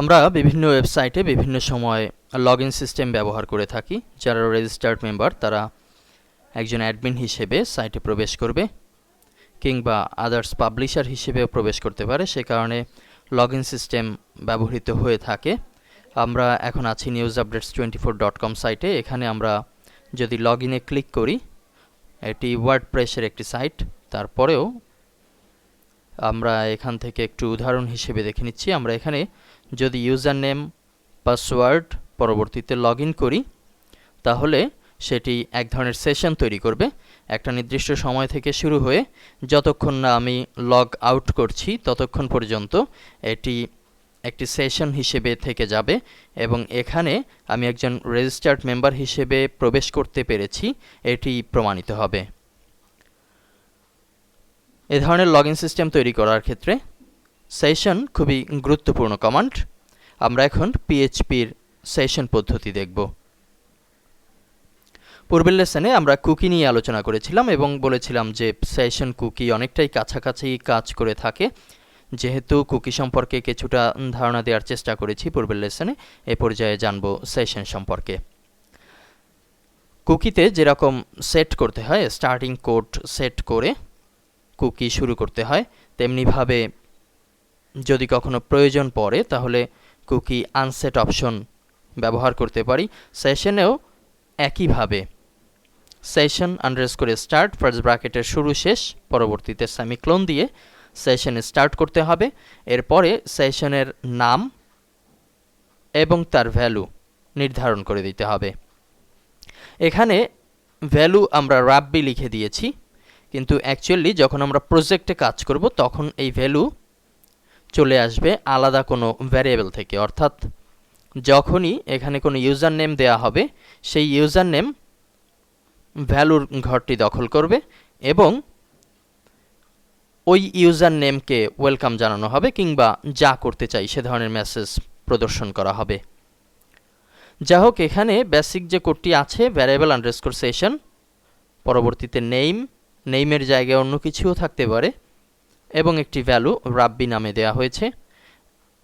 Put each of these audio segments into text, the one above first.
আমরা বিভিন্ন ওয়েবসাইটে বিভিন্ন সময় লগ ইন সিস্টেম ব্যবহার করে থাকি, যারা রেজিস্টার্ড মেম্বার তারা একজন অ্যাডমিন হিসেবে সাইটে প্রবেশ করবে কিংবা আদার্স পাবলিশার হিসেবেও প্রবেশ করতে পারে। সে কারণে লগ ইন সিস্টেম ব্যবহৃত হয়ে থাকে। আমরা এখন আছি news updates twenty four dot com সাইটে এখানে আমরা যদি লগ ইনে ক্লিক করি, এটি ওয়ার্ড প্রেসের একটি সাইট তারপরেও আমরা এখান থেকে একটু উদাহরণ হিসেবে দেখে নিচ্ছি। আমরা এখানে যদি ইউজার নেম পাসওয়ার্ড পরবর্তীতে লগ করি, তাহলে সেটি এক ধরনের সেশন তৈরি করবে। একটা নির্দিষ্ট সময় থেকে শুরু হয়ে যতক্ষণ না আমি লগ আউট করছি, ততক্ষণ পর্যন্ত এটি একটি সেশন হিসেবে থেকে যাবে এবং এখানে আমি একজন রেজিস্টার্ড মেম্বার হিসেবে প্রবেশ করতে পেরেছি, এটি প্রমাণিত হবে। এ ধরনের লগ ইন সিস্টেম তৈরি করার ক্ষেত্রে সেশন খুবই গুরুত্বপূর্ণ কমান্ড আমরা এখন পিএইচপির সেশন পদ্ধতি দেখব। পূর্বের লেসনে আমরা কুকি নিয়ে আলোচনা করেছিলাম এবং বলেছিলাম যে সেশন কুকি অনেকটাই কাছাকাছি কাজ করে থাকে। যেহেতু কুকি সম্পর্কে কিছুটা ধারণা দেওয়ার চেষ্টা করেছি পূর্বের লেসনে এ পর্যায়ে জানব সেশন সম্পর্কে। কুকিতে যেরকম সেট করতে হয় স্টার্টিং কোড সেট করে কুকি শুরু করতে হয়। তেমনিভাবে যদি কখনো প্রয়োজন পড়ে, তাহলে কুকি আনসেট অপশন ব্যবহার করতে পারি। সেশনেও একইভাবে। সেশন আন্ডারস্কোরে স্টার্ট, ফার্স্ট ব্র্যাকেটের শুরু শেষ, পরবর্তীতে সেমিক্লোন দিয়ে সেশন স্টার্ট করতে হবে। এরপরে সেশনের নাম এবং তার ভ্যালু নির্ধারণ করে দিতে হবে। এখানে ভ্যালু আমরা রাব্বি লিখে দিয়েছি। কিন্তু অ্যাকচুয়ালি যখন আমরা প্রজেক্টে কাজ করব, তখন এই ভ্যালু চলে আসবে আলাদা কোনো ভ্যারিয়েবল থেকে। অর্থাৎ যখনই এখানে কোনো ইউজার নেম দেওয়া হবে, সেই ইউজার নেম ভ্যালুর ঘরটি দখল করবে এবং ওই ইউজার নেমকে ওয়েলকাম জানানো হবে কিংবা যা করতে চাই সে ধরনের মেসেজ প্রদর্শন করা হবে। যা হোক, এখানে বেসিক যে কোডটি আছে ভ্যারিয়েবল আন্ডারস্কোর সেশন পরবর্তীতে নেইম নেইমের জায়গায় অন্য কিছুও থাকতে পারে এবং একটি ভ্যালু রাব্বি নামে দেয়া হয়েছে।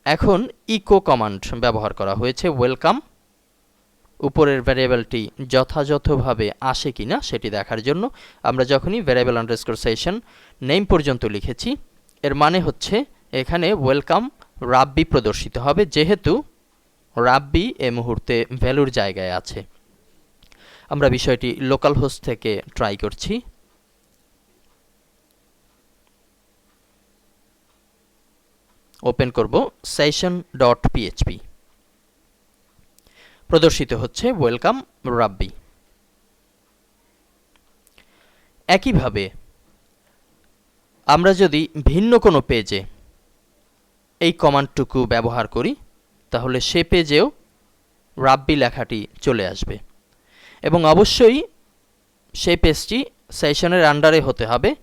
এখন ইকো কমান্ড ব্যবহার করা হয়েছে ওয়েলকাম উপরের ভ্যারিয়েবলটি যথাযথভাবে আসে কিনা সেটি দেখার জন্য আমরা যখনই ভ্যারিয়েবল আন্ডারস্কোর সেশন নেম পর্যন্ত লিখেছি, এর মানে হচ্ছে এখানে ওয়েলকাম রাব্বি প্রদর্শিত হবে যেহেতু রাব্বি এ মুহূর্তে ভ্যালুর জায়গায় আছে। আমরা বিষয়টি লোকাল হোস্ট থেকে ট্রাই করছি। ওপেন করব সেশন ডট পিএইচপি প্রদর্শিত হচ্ছে ওয়েলকাম রাব্বি। একইভাবে আমরা যদি ভিন্ন কোনো পেজে এই কমান্ডটুকু ব্যবহার করি, তাহলে সে পেজেও রাব্বি লেখাটি চলে আসবে। এবং অবশ্যই সেই পেজটি সেশনের আন্ডারে হতে হবে।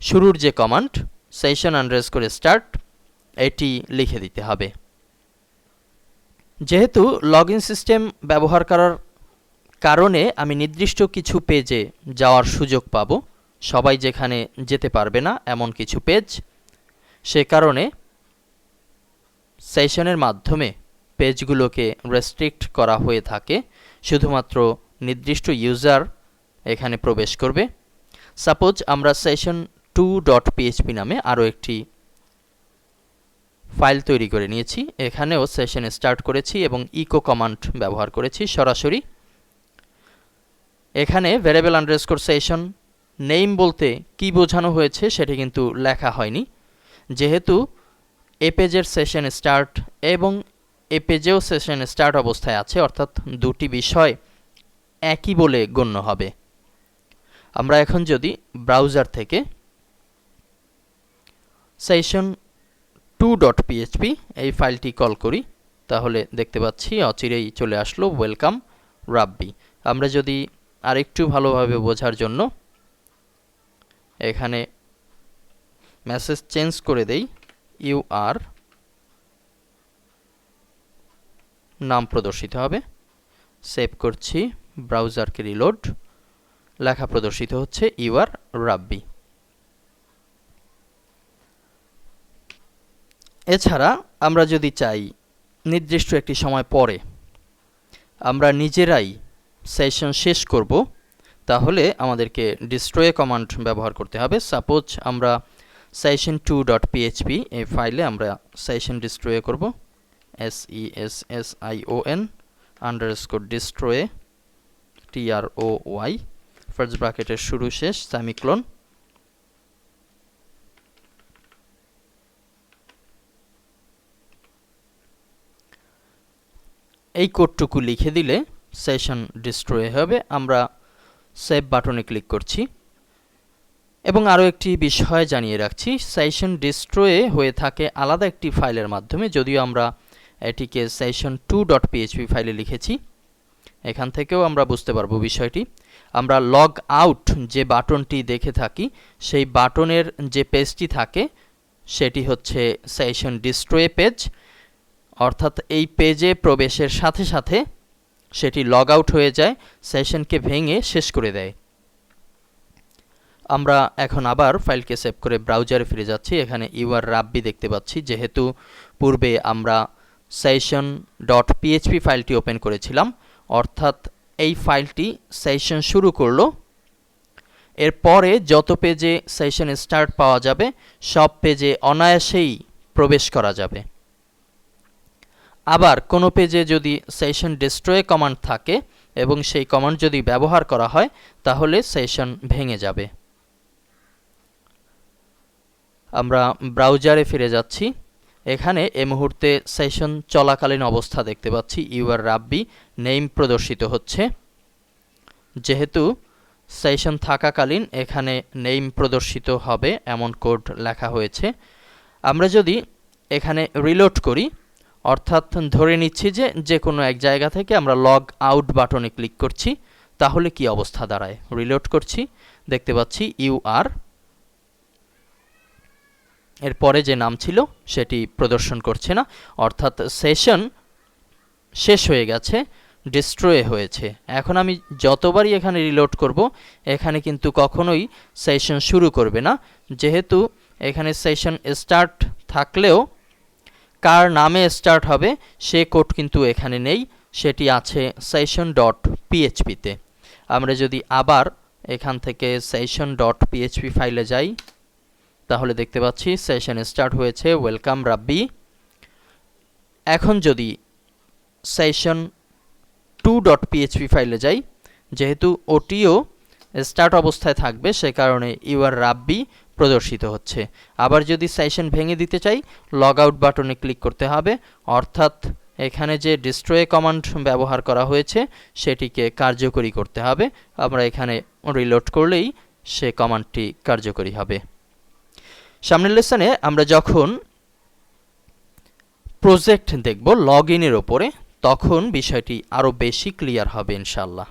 শুরুর যে কমান্ড সেশন আন্ডারস্কোর করে স্টার্ট এটি লিখে দিতে হবে। যেহেতু লগ সিস্টেম ব্যবহার করার কারণে আমি নির্দিষ্ট কিছু পেজে যাওয়ার সুযোগ পাব। সবাই যেখানে যেতে পারবে না এমন কিছু পেজ সে কারণে সেশনের মাধ্যমে পেজগুলোকে রেস্ট্রিক্ট করা হয়ে থাকে। শুধুমাত্র নির্দিষ্ট ইউজার এখানে প্রবেশ করবে। সাপোজ আমরা সেশন টু ডট পিএইচপি নামে আরও একটি ফাইল তৈরি করে নিয়েছি। এখানেও সেশন স্টার্ট করেছি এবং ইকো কমান্ড ব্যবহার করেছি সরাসরি। এখানে ভ্যারিয়েবল আন্ডারস্কোর সেশন নেইম বলতে কি বোঝানো হয়েছে সেটি কিন্তু লেখা হয়নি। যেহেতু এ পেজের সেশন স্টার্ট এবং এ পেজেও সেশন স্টার্ট অবস্থায় আছে, অর্থাৎ দুটি বিষয় একই বলে গণ্য হবে। আমরা এখন যদি ব্রাউজার থেকে সেশন ডট পিএইচপি এই ফাইলটি কল করি। তাহলে দেখতে পাচ্ছি অচিরেই চলে আসলো ওয়েলকাম রাব্বি। আমরা যদি আরেকটু ভালোভাবে বোঝার জন্য এখানে মেসেজ চেঞ্জ করে দেই, ইউ আর নাম প্রদর্শিত হবে। সেভ করছি, ব্রাউজারকে রিলোড। লেখা প্রদর্শিত হচ্ছে ইউ আর রাব্বি। এছাড়া আমরা যদি চাই নির্দিষ্ট একটি সময় পরে আমরা নিজেরাই সেশন শেষ করব, তাহলে আমাদেরকে ডিস্ট্রয়ে কমান্ড ব্যবহার করতে হবে। সাপোজ আমরা সেশন টু ডট পিএইচপি এই ফাইলে আমরা সেশন ডিস্ট্রয়ে করব। S E S S I O N underscore destroy T R O Y first ব্রাকেটের শুরু শেষ সেমিক্লোন এই কোডটুকু লিখে দিলে সেশন ডিস্ট্রয় হবে। আমরা সেভ বাটনে ক্লিক করছি। এবং আরও একটি বিষয় জানিয়ে রাখছি সেশন ডিস্ট্রয়ে হয়ে থাকে আলাদা একটি ফাইলের মাধ্যমে, যদিও আমরা এটিকে সেশন টু ডট পিএইচপি ফাইলে লিখেছি। এখান থেকেও আমরা বুঝতে পারব বিষয়টি। আমরা লগ আউট যে বাটনটি দেখে থাকি, সেই বাটনের যে পেজটি থাকে, সেটি হচ্ছে সেশন ডিস্ট্রয়ে পেজ অর্থাৎ এই পেজে প্রবেশের সাথে সাথে সেটি লগ আউট হয়ে যায় সেশনকে ভেঙে শেষ করে দেয়। আমরা এখন আবার ফাইলকে সেভ করে ব্রাউজারে ফিরে যাচ্ছি। এখানে ইউআর রাব্বি দেখতে পাচ্ছি। যেহেতু পূর্বে আমরা সেশন ডট পিএইচপি ফাইলটি ওপেন করেছিলাম, অর্থাৎ এই ফাইলটি সেশন শুরু করল। এরপরে যত পেজে সেশন স্টার্ট পাওয়া যাবে, সব পেজে অনায়াসেই প্রবেশ করা যাবে। আবার কোনো পেজে যদি সেশন ডিস্ট্রয় কমান্ড থাকে এবং সেই কমান্ড যদি ব্যবহার করা হয়, তাহলে সেশন ভেঙে যাবে। আমরা ব্রাউজারে ফিরে যাচ্ছি। এখানে এ মুহূর্তে সেশন চলাকালীন অবস্থা দেখতে পাচ্ছি। ইউআর রাব্বি নেম প্রদর্শিত হচ্ছে। যেহেতু সেশন থাকাকালীন এখানে নেম প্রদর্শিত হবে, এমন কোড লেখা হয়েছে। আমরা যদি এখানে রিলোড করি অর্থাৎ ধরে নিচ্ছি যে যে কোনো এক জায়গা থেকে আমরা লগ আউট বাটনে ক্লিক করছি, তাহলে কি অবস্থা দাঁড়ায়? রিলোড করছি, দেখতে পাচ্ছি ইউআর এরপরে যে নাম ছিল, সেটি প্রদর্শন করছে না। অর্থাৎ সেশন শেষ হয়ে গেছে ডিস্ট্রয়ে হয়েছে। এখন আমি যতবারই এখানে রিলোড করব, এখানে কিন্তু কখনোই সেশন শুরু করবে না। যেহেতু এখানে সেশন স্টার্ট থাকলেও কার নামে স্টার্ট হবে, সে কোড কিন্তু এখানে নেই, সেটি আছে সেশন ডট পিএইচপিতে আমরা যদি আবার এখান থেকে সেশন ডট পিএইচপি ফাইলে যাই, তাহলে দেখতে পাচ্ছি সেশন স্টার্ট হয়েছে ওয়েলকাম রাব্বি। এখন যদি সেশন টু ডট পিএইচপি ফাইলে যাই, যেহেতু ওটিও স্টার্ট অবস্থায় থাকবে, সে কারণে ইউআর রাব্বি প্রদর্শিত হচ্ছে। আবার যদি সেশন ভেঙে দিতে চাই লগ আউট বাটনে ক্লিক করতে হবে। অর্থাৎ এখানে যে ডিস্ট্রয়ে কমান্ড ব্যবহার করা হয়েছে, সেটিকে কার্যকরী করতে হবে। আমরা এখানে রিলোড করলেই সে কমান্ডটি কার্যকরী হবে। সামনের লেসনে আমরা যখন প্রজেক্ট দেখব লগ ইনের ওপরে, তখন বিষয়টি আরও বেশি ক্লিয়ার হবে ইনশাল্লাহ